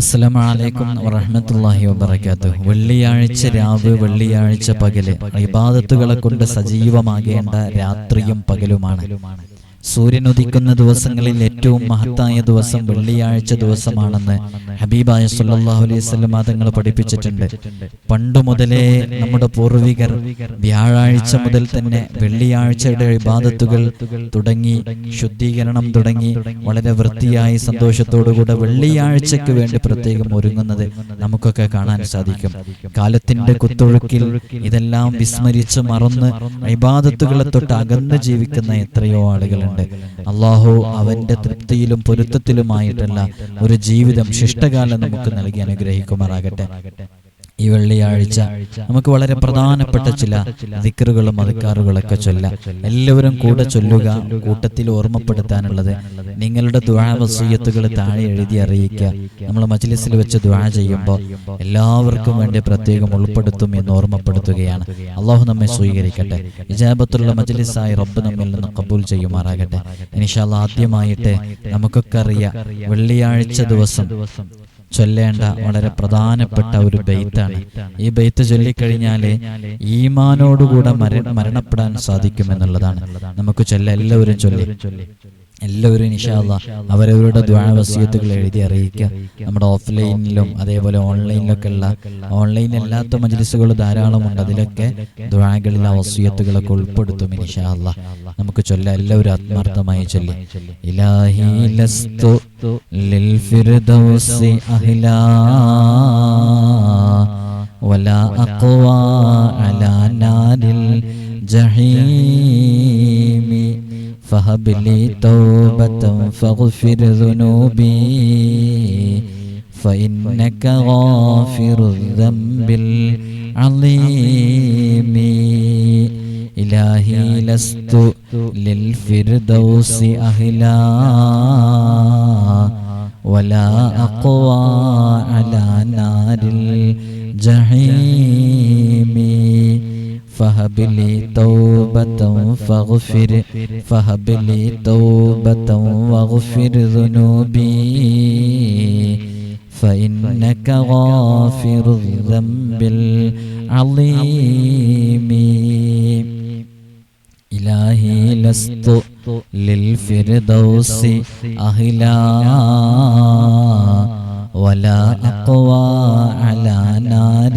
അസ്സലാമലൈക്കും വറഹമത്തല്ലാഹി വബർക്കാത്തു വെള്ളിയാഴ്ച രാവ് വെള്ളിയാഴ്ച പകൽ. ഇബാദത്തുകളെ കൊണ്ട് സജീവമാകേണ്ട രാത്രിയും പകലുമാണ്. സൂര്യൻ ഉദിക്കുന്ന ദിവസങ്ങളിൽ ഏറ്റവും മഹത്തായ ദിവസം വെള്ളിയാഴ്ച ദിവസമാണെന്ന് ഹബീബായ സല്ലല്ലാഹു അലൈഹി തങ്ങൾ പഠിപ്പിച്ചിട്ടുണ്ട്. പണ്ടു മുതലേ നമ്മുടെ പൂർവികർ വ്യാഴാഴ്ച മുതൽ തന്നെ വെള്ളിയാഴ്ചയുടെ വിവാദത്തുകൾ തുടങ്ങി ശുദ്ധീകരണം തുടങ്ങി വളരെ വൃത്തിയായി സന്തോഷത്തോടുകൂടെ വെള്ളിയാഴ്ചയ്ക്ക് വേണ്ടി പ്രത്യേകം ഒരുങ്ങുന്നത് നമുക്കൊക്കെ കാണാൻ സാധിക്കും. കാലത്തിന്റെ കുത്തൊഴുക്കിൽ ഇതെല്ലാം വിസ്മരിച്ച് മറന്ന് വിവാദത്തുകളെ തൊട്ട് അകന്ന് ജീവിക്കുന്ന എത്രയോ ആളുകളുണ്ട്. അള്ളാഹു അവന്റെ തൃപ്തിയിലും പൊരുത്തത്തിലുമായിട്ടുള്ള ഒരു ജീവിതം ശിഷ്ടകാലം നമുക്ക് നൽകി അനുഗ്രഹിക്കുമാറാകട്ടെ. ഈ വെള്ളിയാഴ്ച നമുക്ക് വളരെ പ്രധാനപ്പെട്ട ചില ദിക്കറുകളും അധികാറുകളൊക്കെ ചൊല്ലാം. എല്ലാവരും കൂടെ ചൊല്ലുക കൂട്ടത്തിൽ ഓർമ്മപ്പെടുത്താനുള്ളത്. നിങ്ങളുടെ ദ്വാവസീയത്തുകൾ താഴെ എഴുതി അറിയിക്കുക. നമ്മൾ മജ്ലിസിൽ വെച്ച് ദ്വാ ചെയ്യുമ്പോൾ എല്ലാവർക്കും വേണ്ടി പ്രത്യേകം ഉൾപ്പെടുത്തും എന്ന് ഓർമ്മപ്പെടുത്തുകയാണ്. അള്ളാഹു നമ്മെ സ്വീകരിക്കട്ടെ. ഇജാബത്തുള്ള മജ്ലിസായി റബ്ബ് നമ്മിൽ നിന്ന് കബൂൽ ചെയ്യുമാറാകട്ടെ. ഇനിഷാൽ ആദ്യമായിട്ട് നമുക്കൊക്കെ അറിയാം വെള്ളിയാഴ്ച ദിവസം. ചൊല്ലേണ്ട വളരെ പ്രധാനപ്പെട്ട ഒരു ബെയ്ത്താണ്. ഈ ബെയ്ത്ത് ചൊല്ലിക്കഴിഞ്ഞാൽ ഈമാനോടുകൂടെ മര മരണപ്പെടാൻ സാധിക്കുമെന്നുള്ളതാണ്. നമുക്ക് ചൊല്ല എല്ലാവരും ചൊല്ലി. എല്ലാവരും ഇൻഷാല്ല അവരവരുടെ ദ്വാവസീയത്തുകൾ എഴുതി അറിയിക്കുക നമ്മുടെ ഓഫ്ലൈനിലും അതേപോലെ ഓൺലൈനിലൊക്കെ ഉള്ള ഓൺലൈൻ അല്ലാത്ത മജ്ലിസുകൾ ധാരാളമുണ്ട് അതിലൊക്കെ ദ്വാകളിൽ ആ വസീയത്തുകളൊക്കെ ഉൾപ്പെടുത്തും ഇൻഷാല്ല നമുക്ക് ചൊല്ല എല്ലാവരും ആത്മാർത്ഥമായി ചൊല്ലി ഇലാഹി ലസ്തു ലിൽ ഫിർദൗസി അഹ്ലാ ولا أقوى على نار الجحيم فهب لي توبة فاغفر ذنوبي فإنك غافر الذنب العظيم. إلهي لست للفردوس أهلا ولا أقوى على نار الجحيم. فهب لي توبة فاغفر. فهب لي توبة واغفر ذنوبي. فإنك غافر الذنب العظيم. إلهي لست للفردوس أهلا ولا أقوى على نار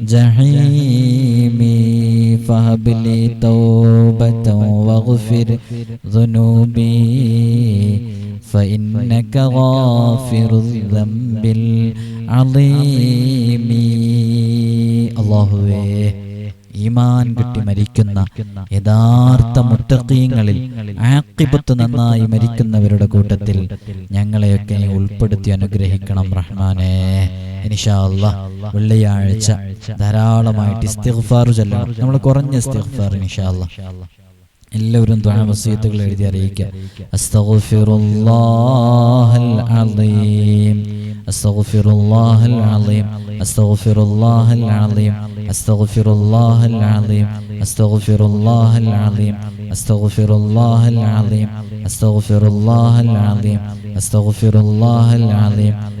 الجحيم فهب لي توبة واغفر ذنوبي فإنك غافر الذنب العظيم الله ഈമാൻ കിട്ടി മരിക്കുന്ന യഥാർത്ഥ മുത്തക്കീങ്ങളിൽ ആക്കിബത്ത് നന്നായി മരിക്കുന്നവരുടെ കൂട്ടത്തിൽ ഞങ്ങളെയൊക്കെ നീ ഉൾപ്പെടുത്തി അനുഗ്രഹിക്കണം റഹ്മാനെ ഇനിഷാല്ല വെള്ളിയാഴ്ച. ധാരാളമായിട്ട് ഇസ്തിഗ്ഫാർ ചൊല്ലണം. നമ്മൾ കുറഞ്ഞ ഇസ്തിഗ്ഫാർ ഇൻഷാല്ല എല്ലാവരും ദ്വാവസീയത്തുകൾ എഴുതി അറിയിക്കുക അസ്തഗ്ഫിറുല്ലാഹൽ അലീം. അസ്തഗ്ഫിറുല്ലാഹൽ അലീം. അസ്തഗ്ഫിറുല്ലാഹൽ അലീം. അസ്തഗ്ഫിറുല്ലാഹൽ അലീം. അസ്തഗ്ഫിറുല്ലാഹൽ അലീം. അസ്തഗ്ഫിറുല്ലാഹൽ അലീം. അസ്തഗ്ഫിറുല്ലാഹൽ അലീം. അസ്തഗ്ഫിറുല്ലാഹൽ അലീം.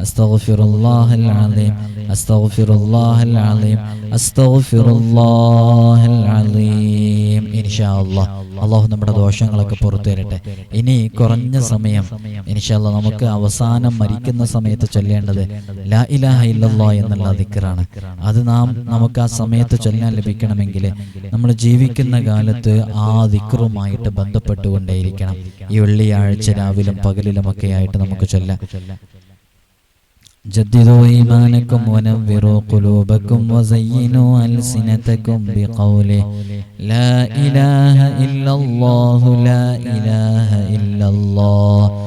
أستغفر الله العظيم أستغفر الله العظيم إن شاء الله അള്ളാഹു നമ്മുടെ ദോഷങ്ങളൊക്കെ പുറത്തു തരട്ടെ ഇനി കുറഞ്ഞ സമയം ഇൻഷാല്ല നമുക്ക് അവസാനം മരിക്കുന്ന സമയത്ത് ചൊല്ലേണ്ടത് ലാ ഇലാഹ ഇല്ലല്ലാ എന്നുള്ള ദിക്കറാണ് അത് നാം നമുക്ക് ആ സമയത്ത് ചൊല്ലാൻ ലഭിക്കണമെങ്കിൽ നമ്മൾ ജീവിക്കുന്ന കാലത്ത് ആ ദിക്കറുമായിട്ട് ബന്ധപ്പെട്ടുകൊണ്ടേയിരിക്കണം ഈ വെള്ളിയാഴ്ച രാവിലും പകലിലുമൊക്കെ ആയിട്ട് നമുക്ക് ചൊല്ലാം جددوا إيمانكم ونوروا قلوبكم وزينوا ألسنتكم بقوله لا إله إلا الله لا إله إلا الله.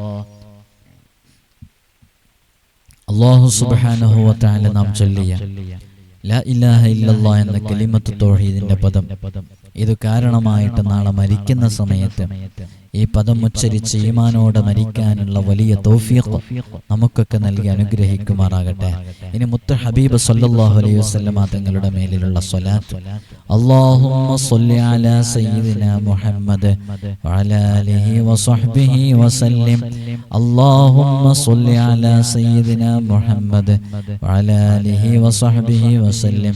അള്ളാഹു സുബാനഹുവത്താല നാം ചൊല്ലിയ ലാ ഇലാഹ ഇല്ലല്ലാ എന്ന കലിമത്ത് തോഹീദിന്റെ പദം. ഇത് കാരണമായിട്ട് നാളെ മരിക്കുന്ന സമയത്ത് ഈ പദം ഉച്ചരിച്ച് ഈമാനോടെ മരിക്കാനുള്ള വലിയ തൗഫീഖ് നമുക്കൊക്കെ നൽകി അനുഗ്രഹിക്കുമാറാകട്ടെ. ഇനി മുത്ത ഹബീബ് സല്ലല്ലാഹു അലൈഹി വസല്ലമ തങ്ങളുടെ മേലിലുള്ള സ്വലാത്ത്. അല്ലാഹുമ്മ സ്വല്ലി അലാ സയ്യിദിന മുഹമ്മദ് വഅലാ ആലിഹി വസഹ്ബിഹി വസല്ലം. അല്ലാഹുമ്മ സ്വല്ലി അലാ സയ്യിദിന മുഹമ്മദ് വഅലാ ആലിഹി വസഹ്ബിഹി വസല്ലം.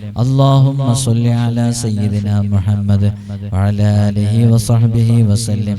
اللهم صل على سيدنا محمد وعلى آله وصحبه وسلم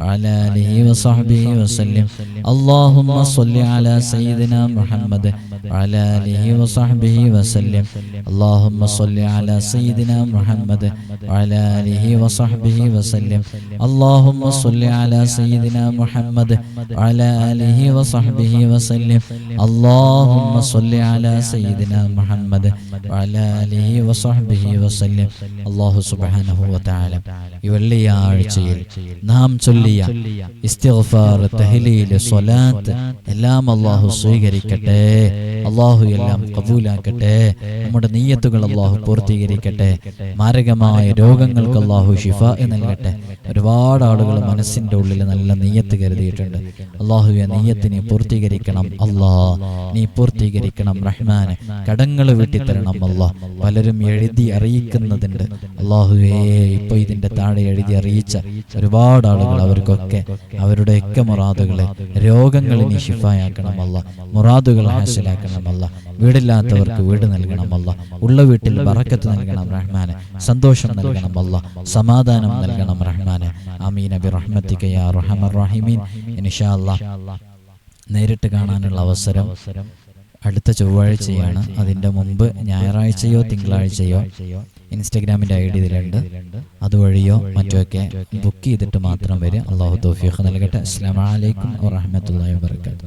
وعلى آله وصحبه وسلم اللهم صل على سيدنا محمد وعلى آله وصحبه وسلم اللهم صل على سيدنا محمد وعلى آله وصحبه وسلم اللهم صل على سيدنا محمد وعلى آله وصحبه وسلم اللهم صل على سيدنا محمد وعلى آله وصحبه وسلم الله سبحانه وتعالى ഈ വെള്ളിയാഴ്ചയിൽ നാം ചൊല്ലിയ ഇസ്തിഗ്ഫാർ തഹ്ലീൽ സ്വലാത്ത് എല്ലാം അള്ളാഹു സ്വീകരിക്കട്ടെ. അള്ളാഹു എല്ലാം കബൂലാക്കട്ടെ. നമ്മുടെ നീയത്തുകൾ അള്ളാഹു പൂർത്തീകരിക്കട്ടെ. മാരകമായ രോഗങ്ങൾക്ക് അള്ളാഹു ഷിഫ നൽകട്ടെ. ഒരുപാട് ആളുകൾ മനസ്സിന്റെ ഉള്ളിൽ നല്ല നീയത്ത് കരുതിയിട്ടുണ്ട്. അള്ളാഹുവെ നീയത്തിനെ പൂർത്തീകരിക്കണം. അല്ലാ നീ പൂർത്തീകരിക്കണം റഹ്മാന്. കടങ്ങൾ വീട്ടിത്തരണം അല്ലാ പലരും എഴുതി അറിയിക്കുന്നതുണ്ട് അള്ളാഹുവേ ഇപ്പൊ ഇതിന്റെ താഴെ എഴുതി അറിയിച്ച ഒരുപാട് ആളുകൾ അവർക്കൊക്കെ അവരുടെയൊക്കെ മുറാദുകളെ രോഗങ്ങൾ നീ മുറാദുകൾ ഹാസിലാക്കണമല്ല വീടില്ലാത്തവർക്ക് വീട് നൽകണമല്ല ഉള്ള വീട്ടിൽ വറക്കത്ത് നൽകണം റഹ്മാനെ സന്തോഷം നൽകണമല്ല സമാധാനം നൽകണം റഹ്മാനെ. അമീൻ അബി റഹ്മത്തിക്കയാ യാ റഹമർ റഹിമീൻ. ഇൻഷാ നേരിട്ട് കാണാനുള്ള അവസരം അടുത്ത ചൊവ്വാഴ്ചയാണ് അതിന്റെ മുമ്പ് ഞായറാഴ്ചയോ തിങ്കളാഴ്ചയോ ഇൻസ്റ്റഗ്രാമിന്റെ ഐ ഡി ഇതിലുണ്ട്. അതുവഴിയോ മറ്റുമൊക്കെ ബുക്ക് ചെയ്തിട്ട് മാത്രം വരും അള്ളാഹു തോഫിയൊക്കെ നൽകട്ടെ. അസ്സാം വലൈക്കും വാഹമത്തല്ലാ വാബർക്കാത്തു